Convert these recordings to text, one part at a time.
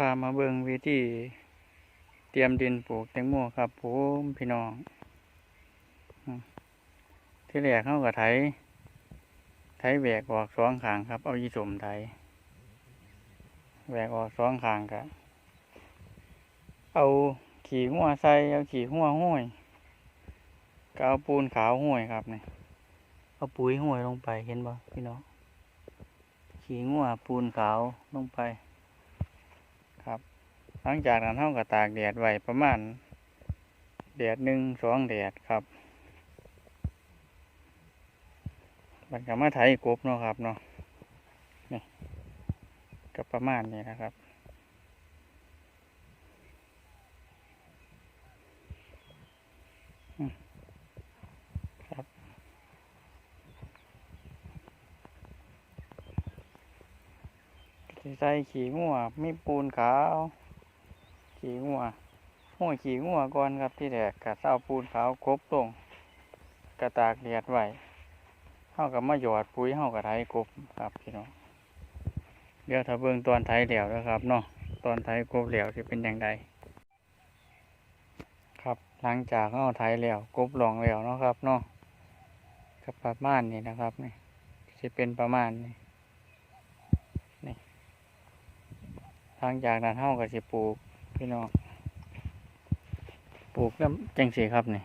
พามาเบิ่งวิธีเตรียมดินปลูกแตงโมครับผมพี่น้อง ที่แรกเขาก็ไถ ไถแหวกออกสองขางครับ เอายีสมไถแหวกออกสองขางก็เอาขี่หัวใส่เอาขี่หัวห้อยก็เอาปูนขาวห้อยครับเนี่ยเอาปุ๋ยห้อยลงไปเห็นบ่พี่น้องขี่หัวปูนขาวลงไป หลังจากนั้นเราก็ตากแดดไว้ประมาณแดดหนึ่งสองแดดครับมันก็มาไถกบเนาะครับเนาะนี่ก็ประมาณนี้นะครับใส่ขี้งัวมีปูนขาว ขี่งัวห้อยขี่งัวก่อนครับที่แรกกะเศร้าปูนขาวครบตรงกระตากเดียดไว้เฮากับมาหยอดปุ๋ยเฮากับไถกบครับพี่น้องเดี๋ยวถ้าเบิ่งตอนไถแล้วนะครับเนาะตอนไถกบแล้วจะเป็นอย่างไรครับหลังจากเฮาไถแล้วกบหลองแล้วนะครับเนาะก็ประมาณนี้นะครับนี่จะเป็นประมาณนี้นี่หลังจากนั้นเฮาก็สิปลูก พี่น้องปลูกแล้วจังสีครับนี่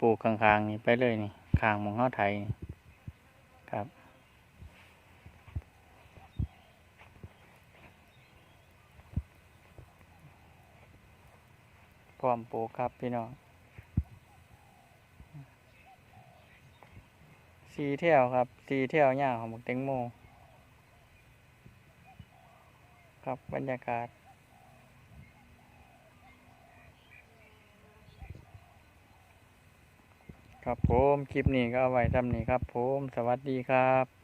ปลูกข้างๆนี่ไปเลยนี่ข้างหมองเฮาไทยครับ พร้อมปลูกครับพี่น้องสีเที่ยวครับสีเที่ยวย่าของหมกเต็งโม ครับบรรยากาศ ครับผมคลิปนี้ก็เอาไว้ทำนี้ครับผมสวัสดีครับ